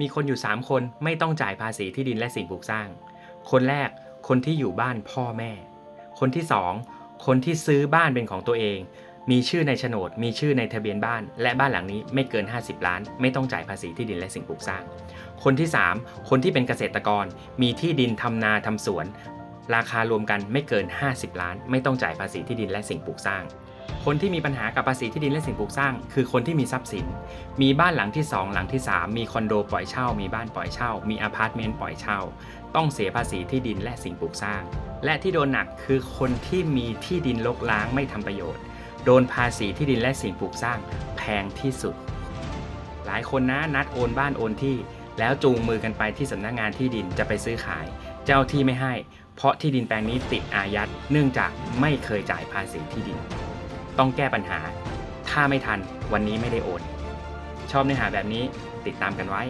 มีคนอยู่ 3 คนไม่ต้องจ่ายภาษีที่ดินและสิ่งปลูกสร้าง คนแรกคนที่อยู่บ้านพ่อแม่ คนที่ 2 คนที่ซื้อบ้านเป็นของตัวเอง มีชื่อในโฉนด มีชื่อในทะเบียนบ้าน และบ้านหลังนี้ไม่เกิน 50 ล้าน ไม่ต้องจ่ายภาษีที่ดินและสิ่งปลูกสร้าง คนที่ 3 คนที่เป็นเกษตรกร มีที่ดินทำนาทำสวน ราคารวมกันไม่เกิน 50 ล้าน ไม่ต้องจ่ายภาษีที่ดินและสิ่งปลูกสร้าง คนที่มีปัญหากับภาษีที่ดินและสิ่งปลูกสร้าง คือคนที่มีทรัพย์สิน มีบ้านหลังที่ 2 หลังที่ 3 มีคอนโดปล่อยเช่า มีบ้านปล่อยเช่า มีอพาร์ตเมนต์ปล่อยเช่า ต้องเสียภาษีที่ดินและสิ่งปลูกสร้าง และที่โดนหนักคือคนที่มีที่ดินรกล้างไม่ทำประโยชน์ โดนภาษีที่ดินและสิ่งปลูกสร้างแพงที่สุด หลายคนนะนัดโอนบ้านโอนที่ แล้วจูงมือกันไปที่สำนักงานที่ดินจะไปซื้อขาย เจ้าที่ไม่ให้ เพราะที่ดินแปลงนี้ติดอายัดเนื่องจากไม่เคยจ่ายภาษีที่ดิน ต้องแก้ปัญหา ถ้าไม่ทันวันนี้ไม่ได้โอน ชอบเนื้อหาแบบนี้ติดตามกันไว้